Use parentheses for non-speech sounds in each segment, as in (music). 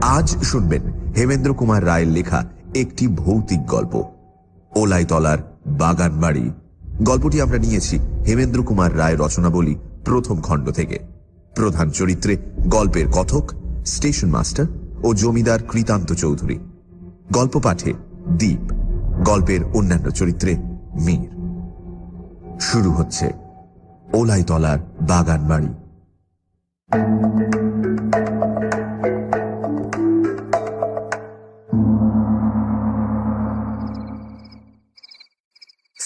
আজ শুনবেন হেমেন্দ্র কুমার রায়ের লেখা একটি ভৌতিক গল্প, ওলাইতলার বাগান বাড়ি গল্পটি আমরা নিয়েছি হেমেন্দ্র কুমার রায় রচনাবলী প্রথম খণ্ড থেকে। প্রধান চরিত্রে গল্পের কথক, স্টেশন মাস্টার ও জমিদার কৃতান্ত চৌধুরী। গল্প পাঠে দ্বীপ গল্পের অন্যান্য চরিত্রে মীর। শুরু হচ্ছে ওলাইতলার বাগান বাড়ি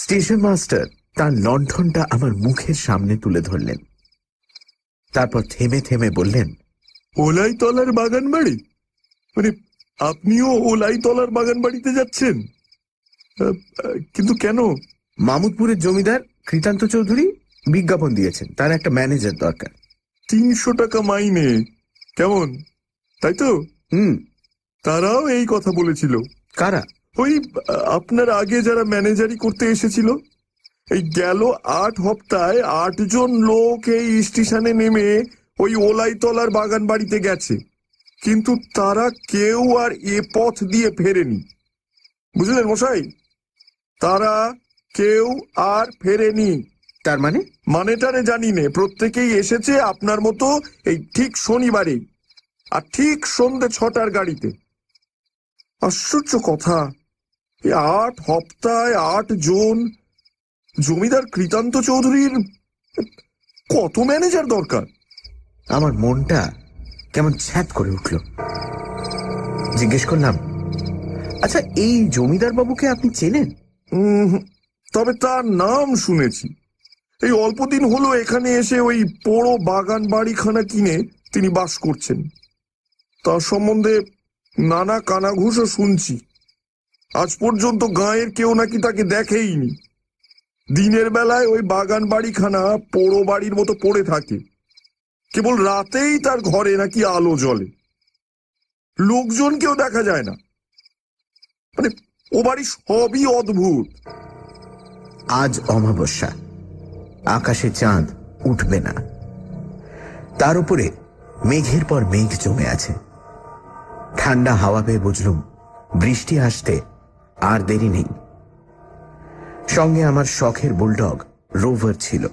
স্টেশন মাস্টার তার লণ্ঠনটা আমার মুখের সামনে তুলে ধরলেন। তারপর থেমে থেমে বললেন ওলাইতলার বাগান বাড়ি মানে আপনিও ওলাইতলার বাগান বাড়িতে যাচ্ছেন কিন্তু কেন? মামুদপুরের জমিদার কৃতান্ত চৌধুরী বিজ্ঞাপন দিয়েছেন তার একটা ম্যানেজার দরকার। তিনশো টাকা মাইনে। কেমন? তাই তো? হুম। তারাও এই কথা বলেছিল। কারা? ওই আপনার আগে যারা ম্যানেজারি করতে এসেছিল এই গেল আট হপ্তায় আটজন লোক এই স্টেশনে নেমে ওই ওলাইতলার বাগান বাড়িতে গেছে। কিন্তু তারা কেউ আর এ পথ দিয়ে ফেরেনি। বুঝলেন মশাই? তারা কেউ আর ফেরেনি। তার মানে? মানেটারে জানি নে প্রত্যেকেই এসেছে আপনার মতো এই ঠিক শনিবারেই আর ঠিক সন্ধ্যে ছটার গাড়িতে। আশ্চর্য কথা। আট হপ্তায় আট জন। জমিদার কৃতান্ত চৌধুরীর কত ম্যানেজার দরকার? আমার মনটা কেমন ছ্যাত করে উঠল। জিজ্ঞেস করলাম আচ্ছা এই জমিদার বাবুকে আপনি চেনেন? তবে তার নাম শুনেছি। এই অল্প দিন হলো এখানে এসে ওই পোড়ো বাগান বাড়িখানা কিনে তিনি বাস করছেন। তার সম্বন্ধে নানা কানাঘুষও শুনছি। আজ পর্যন্ত গাঁয়ের কেউ নাকি তাকে দেখেইনি। দিনের বেলায় ওই বাগান বাড়িখানা পোড়ো বাড়ির মতো পড়ে থাকে। কেবল রাতেই তার ঘরে নাকি আলো জ্বলে। লোকজনকেও দেখা যায় না। মানে ও বাড়ি সবই অদ্ভুত। আজ অমাবস্যা। আকাশে চাঁদ উঠবে না। তার উপরে মেঘের পর মেঘ জমে আছে। ঠান্ডা হাওয়া পেয়ে বুঝলুম বৃষ্টি আসতে আর দেরি নেই। সঙ্গে আমার শখের বুলডগ রোভার ছিল।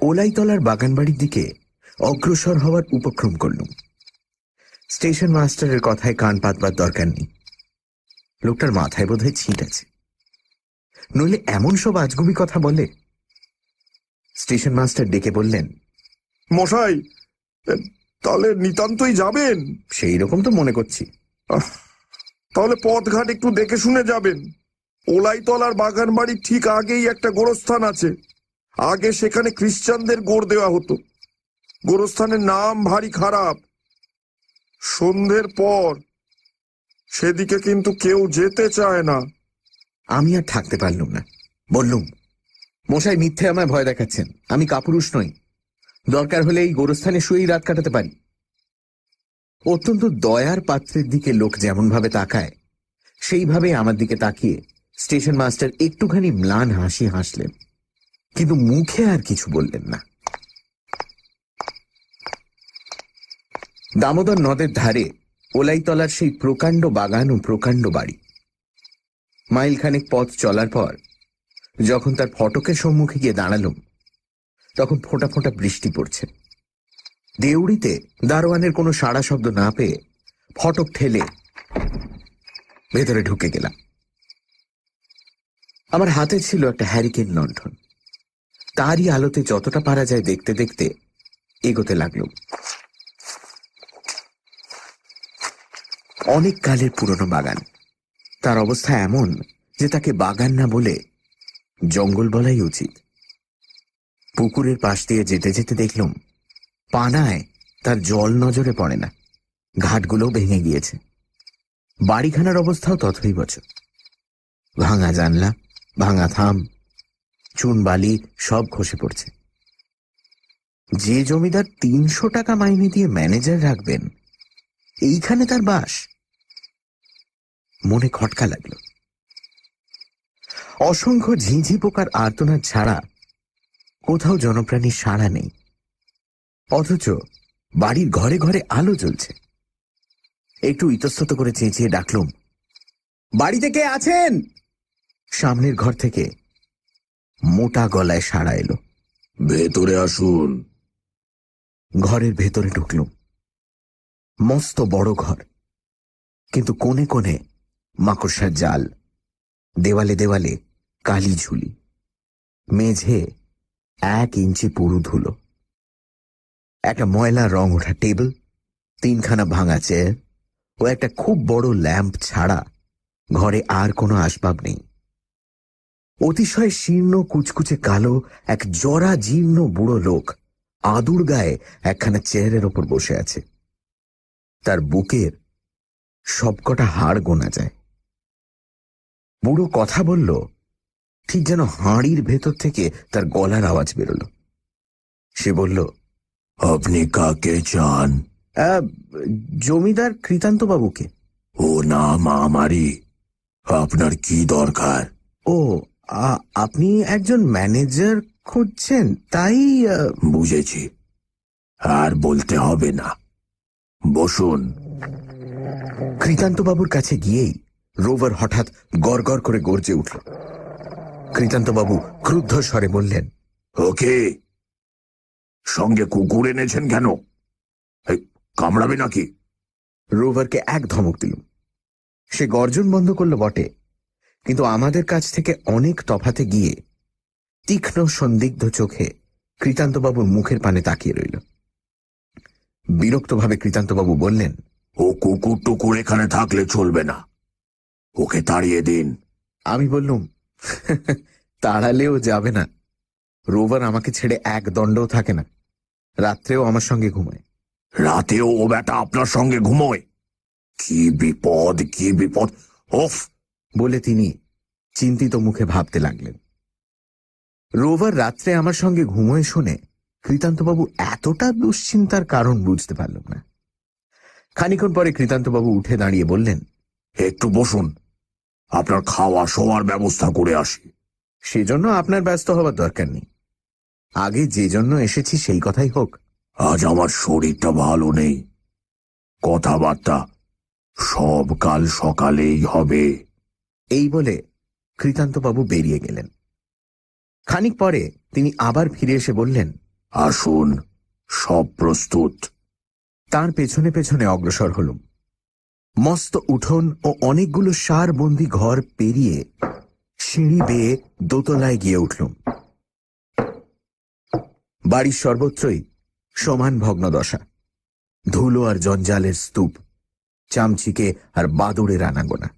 ওলাইতলার বাগানবাড়ির দিকে অগ্রসর হওয়ার উপক্রম করলুম। স্টেশন মাস্টারের কথায় কান পাতবার দরকার নেই। লোকটার মাথায় বোধহয় ছিট আছে। নইলে এমন সব আজগুবি কথা বলে। স্টেশন মাস্টার ডেকে বললেন মশাই তাহলে নিতান্তই যাবেন? সেই রকম তো মনে করছি। তাহলে পথঘাট একটু দেখে শুনে যাবেন। ওলাইতলার বাগান বাড়ির ঠিক আগেই একটা গোরস্থান আছে। আগে সেখানে খ্রিস্টানদের গোড় দেওয়া হতো। গোরস্থানের নাম ভারী খারাপ। সন্ধ্যের পর সেদিকে কিন্তু কেউ যেতে চায় না। আমি আর থাকতে পারলুম না। বললুম, মশাই মিথ্যে আমায় ভয় দেখাচ্ছেন। আমি কাপুরুষ নই। দরকার হলে এই গোরস্থানে শুয়েই রাত কাটাতে পারি। অত্যন্ত দয়ার পাত্রের দিকে লোক যেমন ভাবে তাকায়, সেইভাবে আমার দিকে তাকিয়ে স্টেশন মাস্টার একটুখানি ম্লান হাসি হাসলেন। কিন্তু মুখে আর কিছু বললেন না। দামোদর নদের ধারে ওলাইতলার সেই প্রকাণ্ড বাগান ও প্রকাণ্ড বাড়ি। মাইলখানেক পথ চলার পর যখন তার ফটকের সম্মুখে গিয়ে দাঁড়ালুম, তখন ফোঁটা ফোঁটা বৃষ্টি পড়ছে। দেউড়িতে দারোয়ানের কোনো সাড়া শব্দ না পেয়ে ফটক ঠেলে ভেতরে ঢুকে গেলাম। আমার হাতে ছিল একটা হ্যারিকেন লণ্ঠন। তারই আলোতে যতটা পারা যায় দেখতে দেখতে এগোতে লাগলুম অনেক কালের পুরনো বাগান। তার অবস্থা এমন যে তাকে বাগান না বলে জঙ্গল বলাই উচিত। পুকুরের পাশ দিয়ে যেতে যেতে দেখলুম পানায় তার জল নজরে পড়ে না। ঘাটগুলো ভেঙে গিয়েছে। বাড়িখানার অবস্থাও তথই বছর। ভাঙা জানলা, ভাঙা থাম, চুন বালি সব খসে পড়ছে। যে জমিদার তিনশো টাকা মাইনে দিয়ে ম্যানেজার রাখবেন, এইখানে তার বাস। মনে খটকা লাগল। অসংখ্য ঝিঁঝি পোকার আর্তনাদ ছাড়া কোথাও জনপ্রাণীর সাড়া নেই। অথচ বাড়ির ঘরে ঘরে আলো জ্বলছে। একটু ইতস্তত করে চেঁচিয়ে ডাকলুম বাড়িতে কে আছেন? সামনের ঘর থেকে মোটা গলায় সাড়া এলো। ভেতরে আসুন। ঘরের ভেতরে ঢুকলুম। মস্ত বড় ঘর কিন্তু কোণে কোণে মাকড়সার জাল দেওয়ালে দেওয়ালে কালি ঝুলি মেঝে এক ইঞ্চি পুরু ধুলো। একটা ময়লা রং ওঠা টেবিল, তিনখানা ভাঙা চেয়ার ও একটা খুব বড় ল্যাম্প ছাড়া ঘরে আর কোনো আসবাব নেই। অতিশয় শীর্ণ, কুচকুচে কালো, এক জরা জীর্ণ বুড়ো লোক আদুর গায়ে একখানা চেয়ারের ওপর বসে আছে। তার বুকের সবকটা হাড় গোনা যায়। বুড়ো কথা বলল, ঠিক যেন হাঁড়ির ভেতর থেকে তার গলার আওয়াজ বেরোল। সে বলল আপনি কাকে চান। "আহ, জমিদার কৃতান্ত বাবুকে ও নাম আমারই আপনার কি দরকার? ও আ- আপনি একজন ম্যানেজার খুঁজছেন তাই আহ, বুঝেছি। আর বলতে হবে না। বসুন। কৃতান্ত বাবুর কাছে গিয়েই রোভার হঠাৎ গড়গড় করে গর্জে উঠল। কৃতান্ত বাবু ক্রুদ্ধ স্বরে বললেন ওকে। সঙ্গে কুকুর এনেছেন কেন? কামড়াবে নাকি? রোভারকে এক ধমক দিলুম। সে গর্জন বন্ধ করল বটে কিন্তু আমাদের কাছ থেকে অনেক তফাতে গিয়ে তীক্ষ্ণ সন্দিগ্ধ চোখে কৃতান্তবাবুর মুখের পানে তাকিয়ে রইল। বিরক্তভাবে কৃতান্তবাবু বললেন ও কুকুর টুকুর এখানে থাকলে চলবে না। ওকে তাড়িয়ে দিন। আমি বললুম (laughs) তাড়ালেও যাবে না। রোভার আমাকে ছেড়ে এক দণ্ডও থাকে না। রাত্রেও আমার সঙ্গে ঘুমায়। রাতেও ও বেটা আপনার সঙ্গে ঘুমোয়? কি বিপদ কি বিপদ। ওফ বলে তিনি চিন্তিত মুখে ভাবতে লাগলেন। রোভার রাত্রে আমার সঙ্গে ঘুমোয় শুনে কৃতান্তবাবু এতটা দুশ্চিন্তার কারণ বুঝতে পারল না। খানিক্ষণ পরে কৃতান্তবাবু উঠে দাঁড়িয়ে বললেন একটু বসুন আপনার খাওয়া শোয়ার ব্যবস্থা করে আসি। সেজন্য আপনার ব্যস্ত হবার দরকার নেই। আগে যে জন্য এসেছি সেই কথাই হোক। আজ আমার শরীরটা ভালো নেই। কথাবার্তা সব কাল সকালেই হবে। এই বলে কৃতান্তবাবু বেরিয়ে গেলেন। খানিক পরে তিনি আবার ফিরে এসে বললেন, আসুন, সব প্রস্তুত। তার পেছনে পেছনে অগ্রসর হলুম। মস্ত উঠোন ও অনেকগুলো সারবন্দি ঘর পেরিয়ে সিঁড়ি বেয়ে দোতলায় গিয়ে উঠলুম। বাড়ির সর্বত্রই সমান ভগ্নদশা। ধুলো আর জঞ্জালের স্তূপ, চামচিকে আর বাদুড়ের আনাগোনা।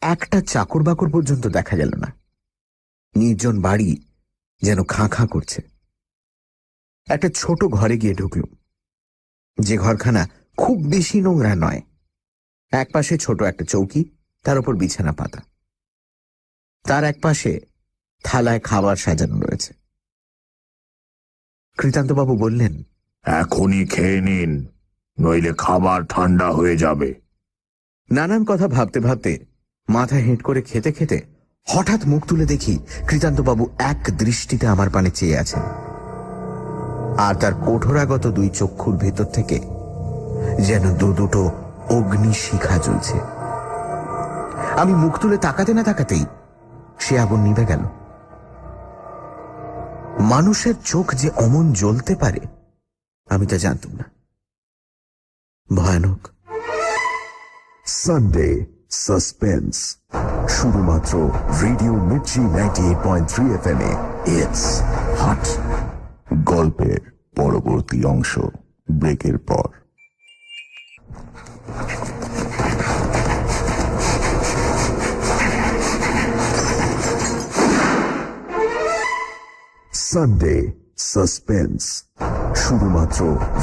একটা চাকর বাকর পর্যন্ত দেখা গেল না। নির্জন বাড়ি যেন খাঁ খাঁ করছে। একটা ছোট ঘরে গিয়ে ঢুকলুম। যে ঘরখানা খুব বেশি নোংরা নয়। একপাশে ছোট একটা চৌকি, তার উপর বিছানা পাতা। তার একপাশে থালায় খাবার সাজানো রয়েছে। কৃতান্তবাবু বললেন এখনই খেয়ে নিন নইলে খাবার ঠান্ডা হয়ে যাবে। নানান কথা ভাবতে ভাবতে মাথা হেঁট করে খেতে খেতে হঠাৎ মুখ তুলে দেখি কৃতান্তবাবু এক দৃষ্টিতে আমার পানে চেয়ে আছেন। আর তার কঠোরাগত দুই চক্ষুর ভেতর থেকে যেন দু দুটো অগ্নি শিখা জ্বলছে। আমি মুখ তুলে তাকাতে না তাকাতেই সে আগুন নিভে গেল। মানুষের চোখ যে অমন জ্বলতে পারে, আমি তা জানতাম না। ভয়ানক। সানডে সাসপেন্স শুধুমাত্র radio Mirchi ninety eight point three F M it's hot গল্পের পরবর্তী অংশ, ব্রেকের পর। সানডে সাসপেন্স শুধুমাত্র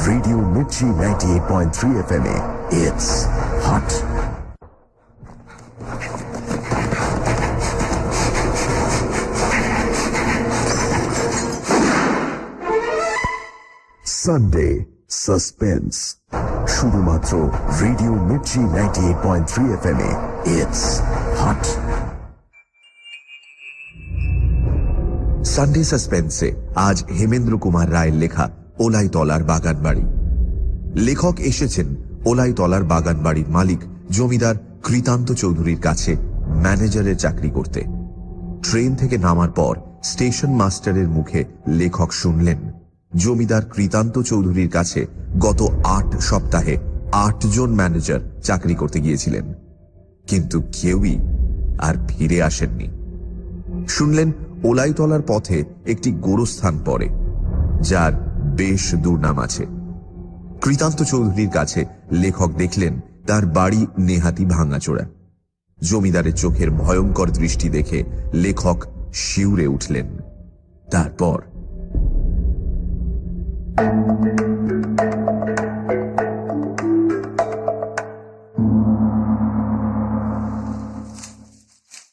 radio Mirchi ninety eight point three F M A it's hot Sunday suspense শুধুমাত্র radio Mirchi ninety eight point three F M A it's hot Sunday সাসপেন্সে আজ হেমেন্দ্র কুমার রায়ের লেখা ওলাই তলার বাগান বাড়ি লেখক এসেছেন ওলাইতলার বাগান বাড়ির মালিক জমিদার কৃতান্ত চৌধুরীর কাছে ম্যানেজারের চাকরি করতে। ট্রেন থেকে নামার পর স্টেশন মাস্টারের মুখে লেখক শুনলেন, জমিদার কৃতান্ত চৌধুরীর কাছে গত আট সপ্তাহে আটজন ম্যানেজার চাকরি করতে গিয়েছিলেন। কিন্তু কেউই আর ফিরে আসেননি। শুনলেন ওলাইতলার পথে একটি গোরস্থান পড়ে, যার বেশ দুর্নাম আছে। কৃতান্ত চৌধুরীর কাছে লেখক দেখলেন তার বাড়ি নেহাতি ভাঙাচোরা। জমিদারের চোখের ভয়ঙ্কর দৃষ্টি দেখে লেখক শিউরে উঠলেন। তারপর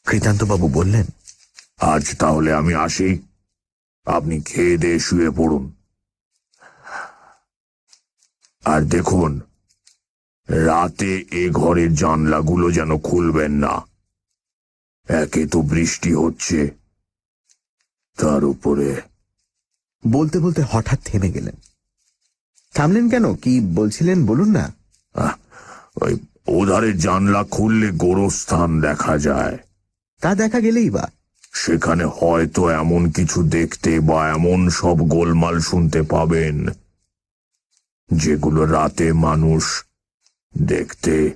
কৃতান্তবাবু বললেন আজ তাহলে আমি আসি। আপনি খেয়ে দিয়ে শুয়ে পড়ুন। আর দেখুন রাতে এ ঘরের জানলাগুলো যেন খুলবেন না। একে তো বৃষ্টি হচ্ছে। তার উপরে। বলতে বলতে হঠাৎ থেমে গেলেন। থামলেন কেন? কি বলছিলেন? বলুন না। ওই ওধারের জানলা খুললে গোরস্থান দেখা যায়। তা দেখা গেলেই বা। সেখানে হয়তো এমন কিছু দেখতে বা এমন সব গোলমাল শুনতে পাবেন। যেগুলো রাতে মানুষ দেখতে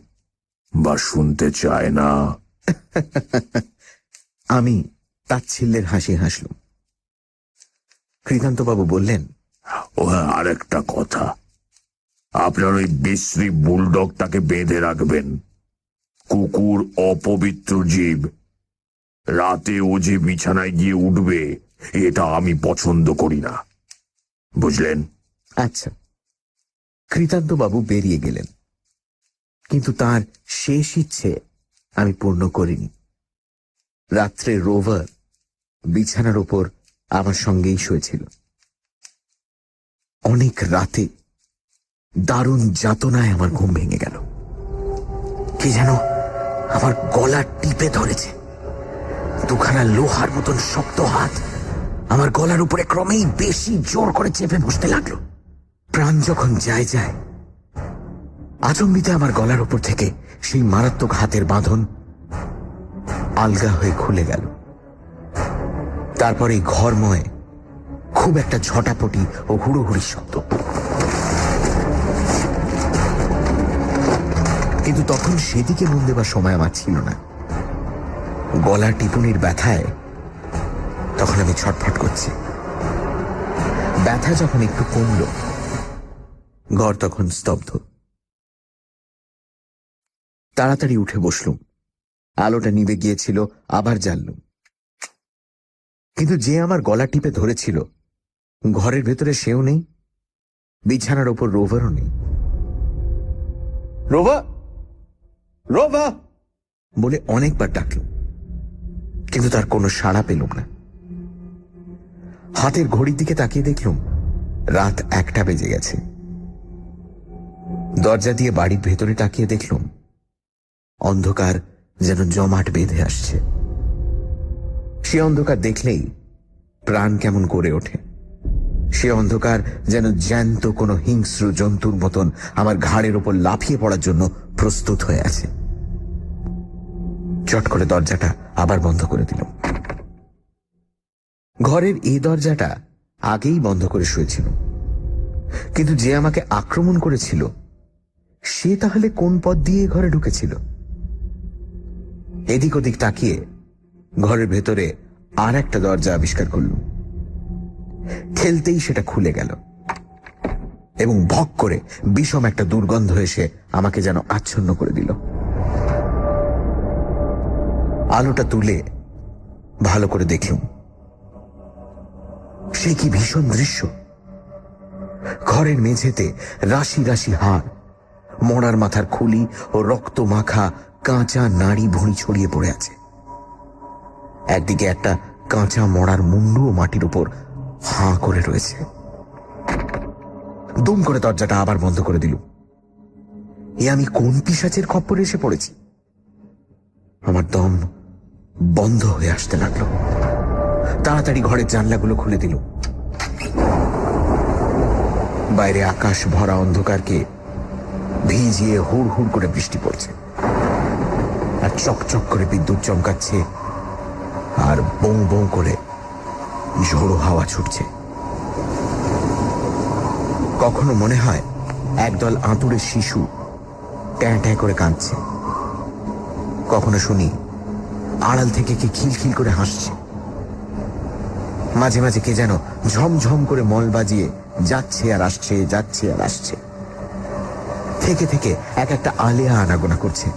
বা শুনতে চায় না। (laughs) আমি তাচ্ছিল্যের হাসি হাসলুম। কৃতান্তবাবু বললেন ও হ্যাঁ আরেকটা কথা। আপনার ওই বিশ্রী বুলডগটাকে বেঁধে রাখবেন। কুকুর অপবিত্র জীব। রাতে ও যে বিছানায় গিয়ে উঠবে, এটা আমি পছন্দ করি না। বুঝলেন? আচ্ছা। কৃতান্তবাবু বেরিয়ে গেলেন। কিন্তু তার শেষ ইচ্ছে আমি পূর্ণ করিনি। রাত্রে রোভার বিছানার ওপর আমার সঙ্গেই শুয়েছিল। অনেক রাতে দারুণ যাতনায় আমার ঘুম ভেঙে গেল। কি যেন আমার গলা টিপে ধরেছে। দুখানা লোহার মতন শক্ত হাত আমার গলার উপরে ক্রমেই বেশি জোর করে চেপে বসতে লাগল। প্রাণ যখন যায় যায়, আচম্বিতে আমার গলার উপর থেকে সেই মারাত্মক হাতের বাঁধন আলগা হয়ে খুলে গেল। তারপরে ঘরময়, খুব একটা ঝটাপটি ও হুড়োহুড়ি শব্দ। কিন্তু তখন সেদিকে মন দেবার সময় আমার ছিল না। গলা টিপুনির ব্যথায় তখন আমি ছটফট করছি। ব্যথা যখন একটু কমল ঘর তখন স্তব্ধ। তাড়াতাড়ি উঠে বসলুম। আলোটা নিভে গিয়েছিল আবার জ্বাললুম। কিন্তু যে আমার গলা টিপে ধরেছিল ঘরের ভেতরে সেও নেই বিছানার ওপর রোভারও নেই। রোভা! রোভা! বলে অনেকবার ডাকলুম। কিন্তু তার কোনো সাড়া পেলুম না। হাতের ঘড়ির দিকে তাকিয়ে দেখলুম রাত একটা বেজে গেছে। দরজা দিয়ে বাড়ির ভেতরে তাকিয়ে দেখলুম অন্ধকার যেন জমাট বেঁধে আসছে। সে অন্ধকার দেখলেই প্রাণ কেমন করে ওঠে। সে অন্ধকার যেন জ্যান্ত কোনো হিংস্র জন্তুর মতন আমার ঘাড়ের ওপর লাফিয়ে পড়ার জন্য প্রস্তুত হয়ে আছে। চট করে দরজাটা আবার বন্ধ করে দিলাম। ঘরের এই দরজাটা আগেই বন্ধ করে শুয়েছিল। কিন্তু যে আমাকে আক্রমণ করেছিল, সে তাহলে কোন পথ দিয়ে ঘরে ঢুকেছিল? এদিক ওদিক তাকিয়ে ঘরের ভেতরে আর একটা দরজা আবিষ্কার করলুম। খেলতেই সেটা খুলে গেল এবং ভক করে বিষম একটা দুর্গন্ধ এসে আমাকে যেন আচ্ছন্ন করে দিল। আলোটা তুলে ভালো করে দেখলুম। সে কি ভীষণ দৃশ্য। ঘরের মেঝেতে রাশি রাশি হাড় মরার মাথার খুলি ও রক্ত মাখা কাঁচা নাড়ি ভুঁড়ি ছড়িয়ে পড়ে আছে। একদিকে একটা কাঁচা মরার মুন্ডুও মাটির উপর হাঁ করে রয়েছে। দুম করে দরজাটা আবার বন্ধ করে দিল এ আমি কোন পিসাচের খপ্পরে এসে পড়েছি? আমার দম বন্ধ হয়ে আসতে লাগল। তাড়াতাড়ি ঘরের জানলাগুলো খুলে দিল। বাইরে আকাশ ভরা অন্ধকারকে ভিজিয়ে হুড় হুড় করে বৃষ্টি পড়ছে। আর চকচক করে বিদ্যুৎ চমকাচ্ছে আর বং বং করে ঝোড়ো হাওয়া ছুটছে। কখনো মনে হয় একদল আঁতুড়ে শিশু ট্যাঁ ট্যাঁ করে কাঁদছে। কখনো শুনি আড়াল থেকে কে খিলখিল করে হাসছে? মাঝে মাঝে কে যেন ঝমঝম করে মল বাজিয়ে যাচ্ছে আর আসছে, যাচ্ছে আর আসছে। থেকে থেকে এক একটা আলেয়া আনাগোনা করছে।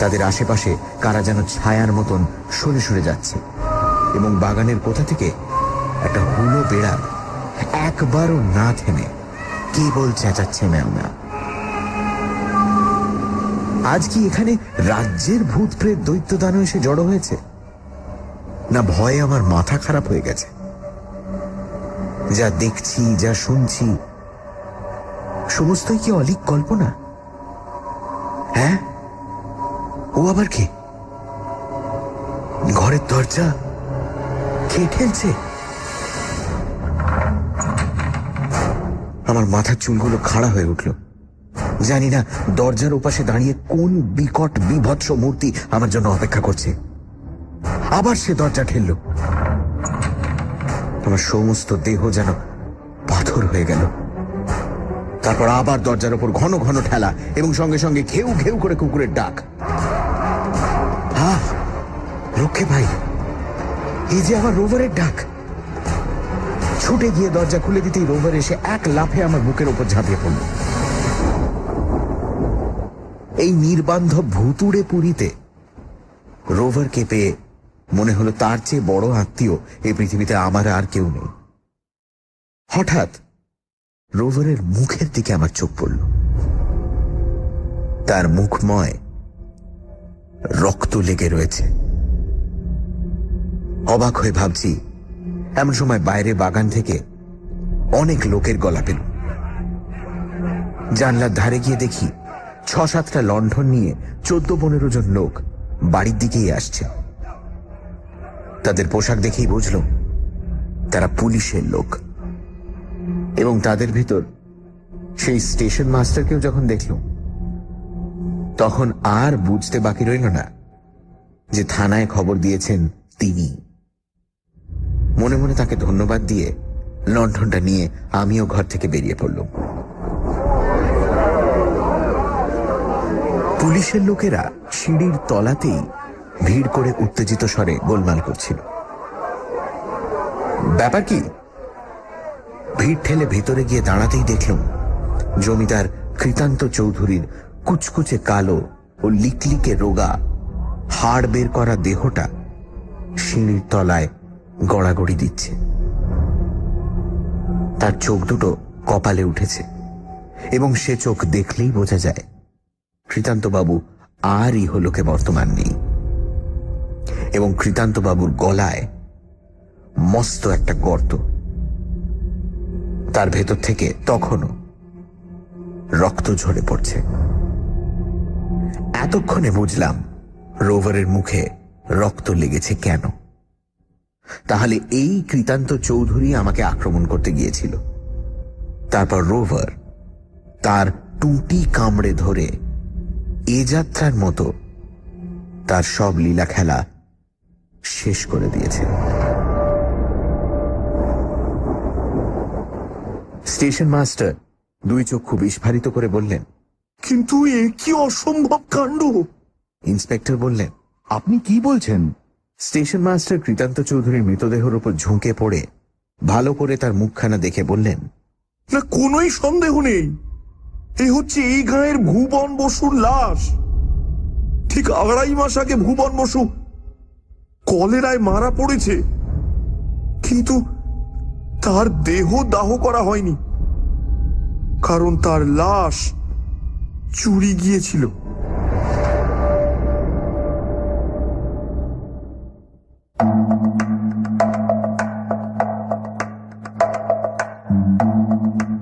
তাদের আশেপাশে কারা যেন ছায়ার মতন সরে সরে যাচ্ছে এবং বাগানের কোথা থেকে একটা হুলো বেড়া একবারও না থেমে কেবল চেঁচাচ্ছে ম্যাও ম্যাও। আজ কি এখানে রাজ্যের ভূত প্রেত দৈত্য দানব এসে জড়ো হয়েছে? না ভয়ে আমার মাথা খারাপ হয়ে গেছে? যা দেখছি, যা শুনছি, সমস্তই কি অলিক কল্পনা? হ্যাঁ? ও আবার কে? ঘরের দরজা কে ঠেলছে? আমার মাথার চুলগুলো খাড়া হয়ে উঠল। জানি না দরজার ওপাশে দাঁড়িয়ে কোন বিকট বিভৎস মূর্তি আমার জন্য অপেক্ষা করছে। আবার সে দরজা ঠেলল। আমার সমস্ত দেহ যেন পাথর হয়ে গেল। তারপর আবার দরজার উপর ঘন ঘন ঠেলা এবং সঙ্গে সঙ্গে ঘেউ ঘেউ করে কুকুরের ডাক। রক্ষে ভাই, এই যে আমার রোভারের ডাক। ছুটে গিয়ে দরজা খুলে দিতেই রোভার এসে এক লাফে আমার বুকের উপর ঝাঁপিয়ে পড়ল। এই নির্বান্ধব ভুতুড়ে পুরীতে। রোভারকে পেয়ে মনে হলো তার চেয়ে বড় আত্মীয় এই পৃথিবীতে আমার আর কেউ নেই। হঠাৎ রোভারের মুখের দিকে আমার চোখ পড়ল। তার মুখময় রক্ত লেগে রয়েছে। অবাক হয়ে ভাবছি, এমন সময় বাইরে বাগান থেকে অনেক লোকের গলা পেল। জানলার ধারে গিয়ে দেখি ছ সাতটা লণ্ঠন নিয়ে চোদ্দ পনেরো জন লোক বাড়ির দিকেই আসছে। তাদের পোশাক দেখেই বুঝল তারা পুলিশের লোক এবং তাদের ভিতর সেই স্টেশন মাস্টারকেও যখন দেখল, তখন আর বুঝতে বাকি রইল না যে থানায় খবর দিয়েছেন তিনি। মনে মনে তাকে ধন্যবাদ দিয়ে লণ্ঠনটা নিয়ে আমিও ঘর থেকে বেরিয়ে পড়লাম। পুলিশের লোকেরা সিঁড়ির তলাতেই ভিড় করে উত্তেজিত স্বরে গোলমাল করছিল। ব্যাপার কি? ভিড় ঠেলে ভেতরে গিয়ে দাঁড়াতেই দেখলাম, জমিদার কৃতান্ত চৌধুরীর কুচকুচে কালো ও লিকলিকে রোগা হাড় বের করা দেহটা সিঁড়ির তলায় গড়াগড়ি দিচ্ছে। তার চোখ দুটো কপালে উঠেছে এবং সে চোখ দেখলেই বোঝা যায় কৃতান্তবাবু আর ইহলোকে বর্তমান নেই। এবং কৃতান্তবাবুর গলায় মস্ত একটা গর্ত। তার ভেতর থেকে তখনও রক্ত ঝরে পড়ছে। এতক্ষণে বুঝলাম রোভারের মুখে রক্ত লেগেছে কেন। তাহলে এই কৃতান্ত চৌধুরী আমাকে আক্রমণ করতে গিয়েছিল। তারপর রোভার তার টুটি কামড়ে ধরে এ যাত্রার মতো তার সব লীলা খেলা শেষ করে দিয়েছে। স্টেশন মাস্টার দুই চক্ষু বিস্ফারিত করে বললেন কিন্তু এ কি অসম্ভব কাণ্ড? ইন্সপেক্টর বললেন আপনি কি বলছেন? স্টেশন মাস্টার কৃতান্ত চৌধুরীর মৃতদেহের উপর ঝুঁকে পড়ে ভালো করে তার মুখখানা দেখে বললেন না কোনোই সন্দেহ নেই। এ হচ্ছে এই গাঁয়ের ভুবন বসুর লাশ। ঠিক আড়াই মাস আগে ভুবন বসু কলেরায় মারা পড়েছে। কিন্তু তার দেহ দাহ করা হয়নি। কারণ তার লাশ চুরি গিয়েছিল।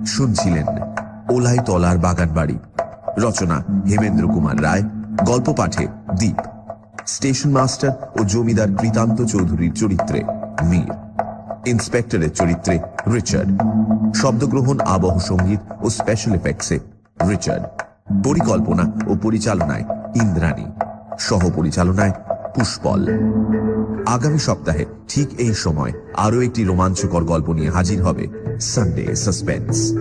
শুনছিলেন ওলাই তলার বাগান বাড়ি। রচনা হেমেন্দ্র কুমার রায়, গল্প পাঠে দ্বীপ স্টেশন মাস্টার ও জমিদার কৃতান্ত চৌধুরীর চরিত্রে মীর। ইন্সপেক্টরের চরিত্রে রিচার্ড। শব্দগ্রহণ, আবহ সংগীত ও স্পেশাল এফেক্টসে রিচার্ড। পরিকল্পনা ও পরিচালনায় ইন্দ্রাণী। সহ পরিচালনায় পুষ্পল। আগামী সপ্তাহে ঠিক এই সময় আরও একটি রোমাঞ্চকর গল্প নিয়ে হাজির হবে সানডে সাসপেন্স